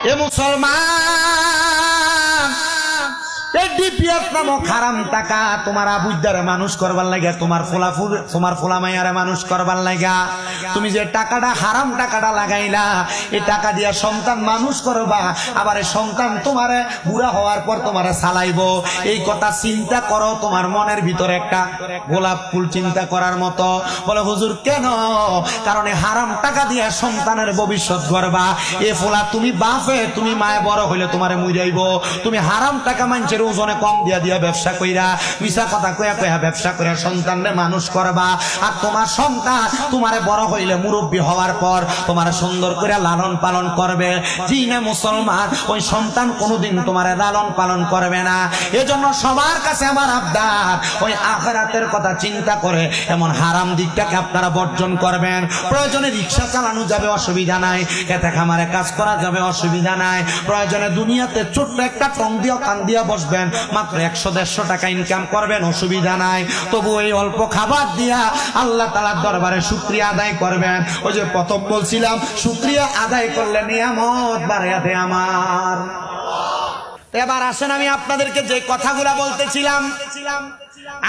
এ মুসলমান টাকা তোমার এই করবা কথা চিন্তা করো, তোমার মনের ভিতরে একটা গোলাপ ফুল চিন্তা করার মতো। বলে, হুজুর, কেন? কারণ হারাম টাকা দিয়া সন্তানের ভবিষ্যৎ গড়বা। এ ফোলা তুমি বাফে তুমি মায়ে বড় হইলে তোমারে মুইরাইব। তুমি হারাম টাকা মানুষের ওজনে কম দিয়া দিয়া ব্যবসা কইরা মিশা কথা কয়া কয়া ব্যবসা করে সন্তানরে মানুষ করবা। আর তোমার সন্তান তোমারে বড় হইলে মুরব্বী হওয়ার পর তোমার সুন্দর করে লালন পালন করবে। জি মুসলমান, ওই সন্তান কোনোদিন তোমারে লালন পালন করবে না। এজন্য সবার কাছে আমার আবদার, ওই আখেরাতের কথা চিন্তা করে এমন হারাম দিকটাকে আপনারা বর্জন করবেন। প্রয়োজনে রিক্সা চালানো যাবে, অসুবিধা নাই। খেতে খামারে কাজ করা যাবে, অসুবিধা নাই। প্রয়োজনে দুনিয়াতে ছোট্ট একটা টং দিয়া, কান দিয়া বসবেন মাত্র একশো দেড়শো টাকা ইনকাম করবেন, অসুবিধা নাই। তবু এই অল্প খাবার দিয়া আল্লাহ তালার দরবারে সুক্রিয়া আদায় করবেন। ওই যে প্রথম বলছিলাম সুক্রিয়া আদায় করলে নিয়ামত বাড়াতে আমার। এবার আসেন, আমি আপনাদেরকে যে কথাগুলা বলতেছিলাম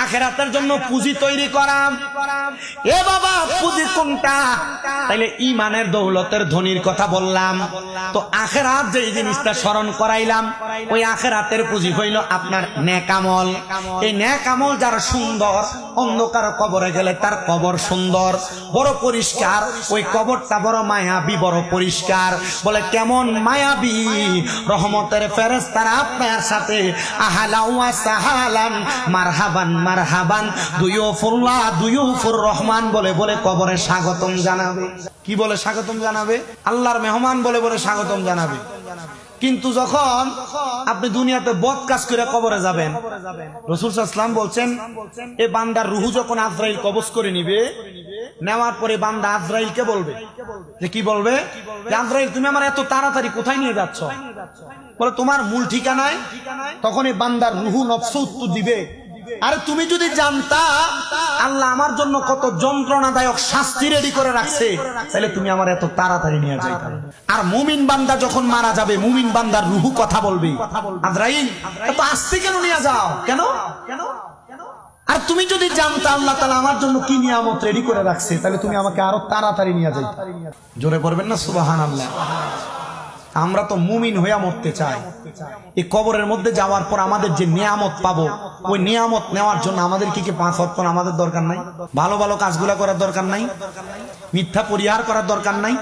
আখেরাতের জন্য পুঁজি তৈরি করা এ বাবা, পুঁজি কোনটা? তাইলে ইমানের দৌলতের ধনির কথা বললাম। তো আখেরাত যে জিনিসটা স্মরণ করাইলাম, ওই আখেরাতের পুঁজি হইল আপনার নেকামল এই নেকামল যার সুন্দর, অন্ধকার কবরে গেলে তার কবর সুন্দর, বড় পরিষ্কার, ওই কবরটা বড় মায়াবী, বড় পরিষ্কার। বলে, কেমন মায়াবী? রহমতের ফেরেস তারা আপনার সাথে আহালাউয়া সাহালান, মারহাবান মারহাবান দুইয়ুফুল্লাহ দুইয়ুফুর রহমান বলে বলে কবরে স্বাগতম জানাবে। কি বলে স্বাগতম জানাবে? আল্লাহর মেহমান বলে বলে স্বাগতম জানাবে। কিন্তু যখন আপনি দুনিয়াতে বদ কাজ করে কবরে যাবেন, রসুল ইসলাম বলছেন, এ বান্দার রুহু যখন আজরাইল কবজ করে নিবে, নেওয়ার পরে বান্দা আজরাইলকে বলবে। যে কি বলবে? আজরাইল, তুমি আমার এত তাড়াতাড়ি কোথায় নিয়ে যাচ্ছ? বলে, তোমার মূল ঠিকানায়? তখন এই বান্দার রুহু নফস উত্তর দিবে। আরে তুমি যদি জানতা, আল্লাহ আমার জন্য কত যন্ত্রণাদায়ক শাস্তি রেডি করে রাখছে, তাহলে তুমি আমার এত তাড়াতাড়ি নিয়ে যাইতা। আর মুমিন বান্দা যখন মারা যাবে, মুমিন বান্দার রুহু কথা বলবে। আজরাইল এত আস্তে কেন নিয়ে যাও? কেন? কেন আর তুমি যদি জানতা, আল্লাহ তালা আমার জন্য কি নিয়ামত রেডি করে রাখছে, তাহলে তুমি আমাকে আরও তাড়াতাড়ি নিয়ে যাই জোরে পড়বেন না সুবাহান আল্লাহ আমরা তো মুমিন হইয়া মরতে চাই। এই কবরের মধ্যে যাওয়ার পর আমাদের যে নিয়ামত পাবো, ওই নিয়ামত নেওয়ার জন্য আমাদের কি কি পাঁচ অর্থ আমাদের দরকার নাই? ভালো ভালো কাজগুলা করার দরকার নাই। মিথ্যা পরিহার করার দরকার নাই।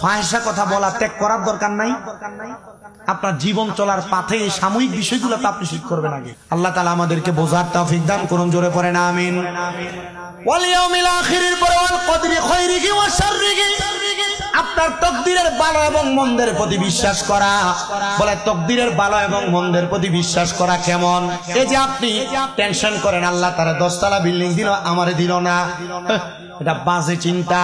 ফাহেসা কথা বলা, ত্যাগ করার দরকার নাই। আপনার জীবন চলার পাথে এই সাময়িক বিষয়গুলো তো আপনি ঠিক করবেন আগে। আল্লাহ তালা আমাদেরকে বোঝার তৌফিক দান করুন, জোরে পড়ে না আমিন ওয়ালিয়াউমিল আখিরের পরে ওয়াল কদরি খায়রিহি ওয়া শাররিহি। আপনার তকদিরের ভালো এবং মন্দের প্রতি বিশ্বাস করা। বলে তকদিরের ভালো এবং মন্দের প্রতি বিশ্বাস করা কেমন? এই যে আপনি টেনশন করেন, আল্লাহ তারা দশতলা বিল্ডিং দিল, আমারে দিল না। এটা বাজে চিন্তা।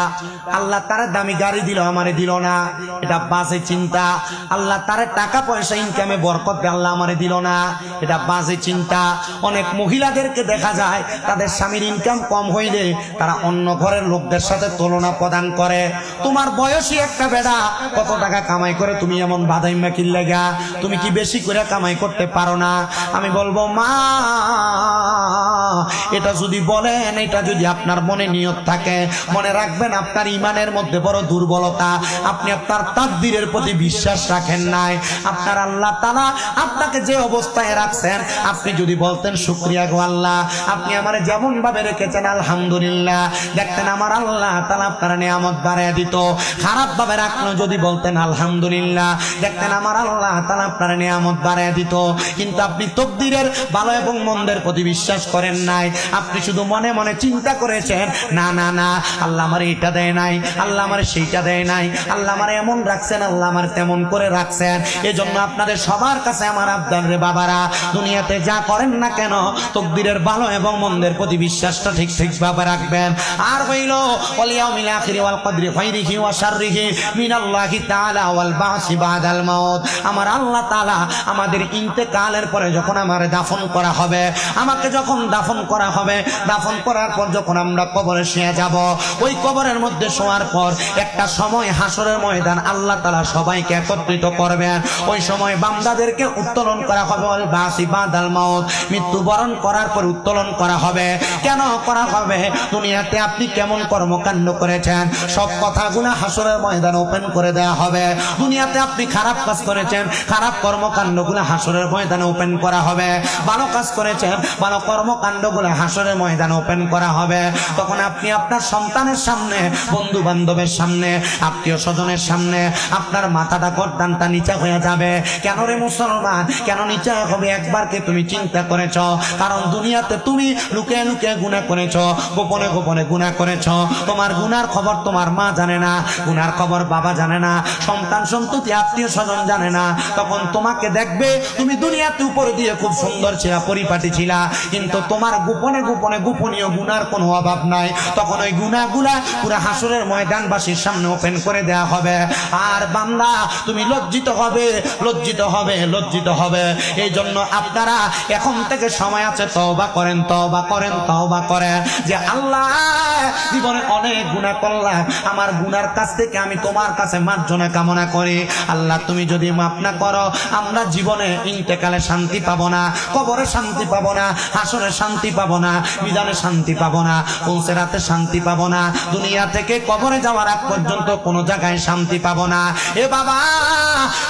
আল্লাহ তারা দামি গাড়ি দিল, আমারে দিল না। এটা বাজে চিন্তা। আল্লাহ তারা টাকা পয়সা ইনকামে বরকত আল্লাহ আমারে দিল না। এটা বাজে চিন্তা। অনেক মহিলাদেরকে দেখা যায়, তাদের স্বামীর ইনকাম কম হইলে তারা অন্য ঘরের লোকদের সাথে তুলনা প্রদান করে। তোমার বয়সী একটা বেড়া কত টাকা কামাই করে তুমি এমন বাধাইমা কিল্লেগা তুমি কি বেশি করে কামাই করতে পারো না? আমি বলব, মা, এটা যদি বলেন, এটা যদি আপনার মনে নিয়ত থাকে মনে রাখবেন, আপনার ইমানের মধ্যে বড় দুর্বলতা। আপনি আপনার তাকদিরের প্রতি বিশ্বাস রাখেন নাই। আপনার আল্লাহ তালা আপনাকে যে অবস্থায় রাখছেন, আপনি যদি বলতেন, শুক্রিয়া গো আল্লাহ, আপনি আমার যেমন ভাবে রেখেছেন, আলহামদুলিল্লাহ। দেখতেন আমার আল্লাহ তালা আপনার নিয়ামত বাড়ায় দিত। খারাপ ভাবে রাখল যদি বলতেন, আলহামদুলিল্লাহ। দেখতেন আমার আল্লাহ তালা আপনার নিয়ামত বাড়ায় দিত। কিন্তু আপনি তকদিরের ভালো এবং মন্দের প্রতি বিশ্বাস করেন নাই। আপনি শুধু মনে মনে চিন্তা করেছেন, না না না। আল্লাহ আমার এটা দেয় নাই, আল্লাহ আমার সেইটা দেয় নাই, আল্লাহ আমার এমন রাখছেন, আল্লাহ আমার তেমন করে রাখছেন। এজন্য আপনাদের সবার কাছে আমার আবদান রে বাবারা, দুনিয়াতে যা করেন না কেন তকদিরের ভালো এবং মন্দের প্রতি বিশ্বাসটা ঠিক ঠিক ভাবে রাখবেন। আর হইল ওয়ালিয়াউমিল আখিরি ওয়াল কদরি খাইরিহি ওয়া শাররিহি মিনাল্লাহি তাআলা ওয়াল বাসি বাদাল মাউত। আমার আল্লাহ তাআলা আমাদের ইন্তেকালের পরে যখন আমার দাফন করা হবে, আমাকে যখন দাফন করা হবে, দাফন করার পর যখন আমরা কবরে শুয়ে যাব। ওই কবরের মধ্যে শোয়ার পর একটা সময় হাসরের ময়দান আল্লাহ তালা সবাইকে একত্রিত করবেন। ওই সময় বান্দাদেরকে উত্তোলন করা হবে বাসি বাদাল মাউত। মৃত্যুবরণ করার পর উত্তোলন করা হবে। কেন করা হবে? দুনিয়াতে আপনি কেমন কর্মকাণ্ড করেছেন? সব কথাগুলো হাসরের ময়দান ওপেন করে দেওয়া হবে। দুনিয়াতে আপনি খারাপ কাজ করেছেন, খারাপ কর্মকাণ্ডগুলো হাসরের ময়দানে ওপেন করা হবে। ভালো কাজ করেছেন, ভালো কর্মকাণ্ডগুলো হাসরের ময়দানে ওপেন করা হবে। তখন আপনি আপনার সন্তানের সামনে বন্ধু বান্ধবের সামনে আত্মীয় স্বজনের সামনে, আপনার মাথাটা গর্দানটা নিচা হয়ে যাবে। কেন রে মুসলমান? কেন নিচা হবে? একবারকে তুমি চিন্তা করেছ? কারণ দুনিয়াতে তুমি লুকে লুকে গুণা করেছ, গোপনে গোপনে গুণা করেছ। তোমার গুনার খবর তোমার মা জানে না, গুনার খবর বাবা জানে না, সন্তান সন্ততি আত্মীয় স্বজন জানে না। তখন তোমাকে দেখবে, তুমি দুনিয়াতে উপরে দিয়ে খুব সুন্দর ছিলা, পরিপাটি ছিলা। কিন্তু তোমার গোপনে গোপনে গোপনীয় গুনার কোনো অভাব নাই। তখন ওই গুনাগুলা পুরো হাসুরের ময়দানবাসীর সামনে ওপেন করে দেয়া হবে। আর বান্দা, তুমি লজ্জিত হবে লজ্জিত হবে লজ্জিত হবে। এই জন্য আপনারা এখন থেকে সময় আছে তওবা করেন তওবা করেন তওবা করেন। যে আল্লাহ, জীবনে অনেক গুনাহ করলাম, আমার গুনার কাছ থেকে আমি তোমার কাছে মার্জনা কামনা করি। আল্লাহ, তুমি যদি মাফ না করো, আমরা জীবনে ইন্তেকালে শান্তি পাবো না, কবরে শান্তি পাবো না, হাসরে শান্তি পাবো না বিধানে শান্তি পাবো না পৌঁছে রাতে শান্তি পাবো না। দুনিয়া থেকে কবরে যাওয়ার আগ পর্যন্ত কোনো জায়গায় শান্তি পাবো না। এ বাবা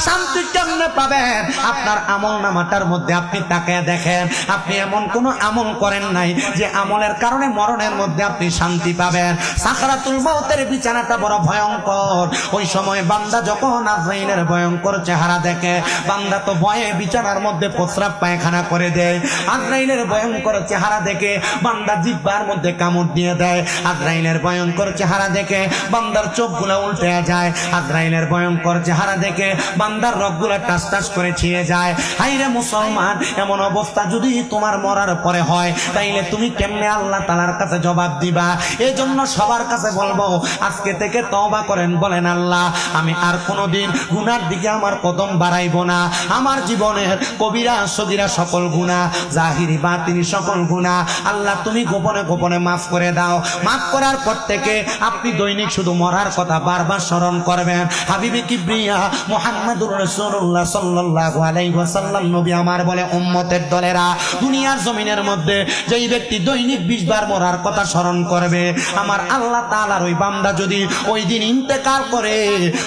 শান্তি কেমনে পাবেন। আপনার আমল নামাটার মধ্যে আপনি তাকে দেখেন, আপনি এমন কোনো আমল করেন নাই যে আমলের কারণে মরণের মধ্যে আপনি শান্তি পাবেন। সাকারাতুল মৌতের বিছানাটা বড় ভয়ঙ্কর। ওই সময় বান্দা যখন আজরাইলের ভয়ঙ্কর চেহারা দেখে, বান্দা তো ভয়ে বিছানার মধ্যে প্রস্রাব পায়খানা করে দেয়। আজরাইলের ভয়ঙ্কর চেহারা দেখে বান্দা জিব্বার মধ্যে কামড় দিয়ে দেয়। আজরাইলের ভয়ঙ্কর চেহারা দেখে বান্দার চোখগুলো উল্টে যায়। আজরাইলের ভয়ঙ্কর চেহারা দেখে বান্দার রগগুলা টাস টাস করে ছিঁড়ে যায়। হাইরে মুসলমান, এমন অবস্থা যদি তোমার মরার পরে হয়, তাইলে তুমি কেমনে আল্লাহ তালার কাছে জবাব দিবা? এই জন্য সবার কাছে বলব, আজকে থেকে তওবা করেন, বলেন আল্লাহ, আমি আর কোনোদিন গুনার দিকে আমার কদম বাড়াইব না। আমার জীবনের কবিরা, সগিরা সকল গুণা জাহিরি বা তিনি সকল গুণা আল্লাহ তুমি গোপনে গোপনে মাফ করে দাও। মাফ করার পর থেকে আপনি দৈনিক শুধু মরার কথা বারবার স্মরণ করবেন। হাবিবি কিবরিয়া মোহাম্মদুর রসুল্লাহ সাল্লাল্লাহু আলাইহি ওয়াসাল্লাম নবী আমার বলে, উম্মতের দলেরা দুনিয়ার জমিনের মধ্যে যেই ব্যক্তি দৈনিক 20 বার মরার কথা স্মরণ করবে, আমার আল্লাহ তাআলার ওই বান্দা যদি ওই দিন ইন্তেকাল করে,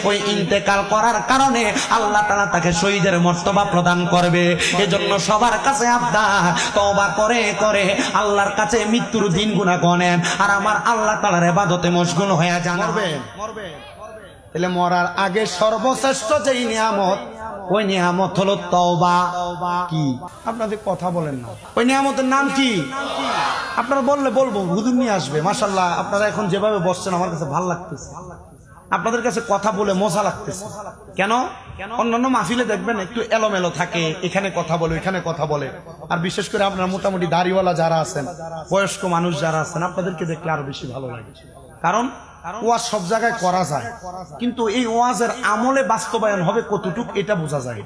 ওই ইন্তেকাল করার কারণে আল্লাহ তাআলা তাকে শহীদের মর্তবা প্রদান করবে। এজন্য সবার কাছে আবদার, তওবা করে করে আল্লাহর কাছে মৃত্যুর দিন গুণা গণেন। আর আমার আল্লাহ তালার এবাদতে মশগুল হয়ে যান। তাহলে মরার আগে সর্বশ্রেষ্ঠ যেই নিয়ামত ওই নিয়ামত হলো তওবা। কি? আপনাদের কথা বলেন না। ওই নিয়ামতের নাম কি? আপনারা বললে বলব হুদুর নিয়ে আসবে। মাসাল্লাহ আপনারা এখন যেভাবে বসছেন আমার কাছে ভালো লাগতেছে। আপনাদের কাছে কথা বলে মজা লাগতেছে। কেন? অন্যান্য মাহফিলে দেখবেন একটু এলোমেলো থাকে, এখানে কথা বলে এখানে কথা বলে। আর বিশেষ করে আপনার মোটামুটি দাড়িওয়ালা যারা আছেন, বয়স্ক মানুষ যারা আছেন, আপনাদেরকে দেখলে আরও বেশি ভালো লাগে। কারণ ওয়াজ সব জায়গায় করা যায়, কিন্তু এই ওয়াজের আমলে বাস্তবায়ন হবে কতটুক এটা বোঝা যায়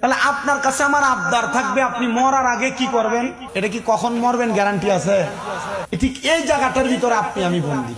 তাহলে আপনার কাছে আমার আবদার থাকবে, আপনি মরার আগে কি করবেন? এটা কি কখন মরবেন গ্যারান্টি আছে? ঠিক এই জায়গাটার ভিতরে আপনি আমি বন্দি।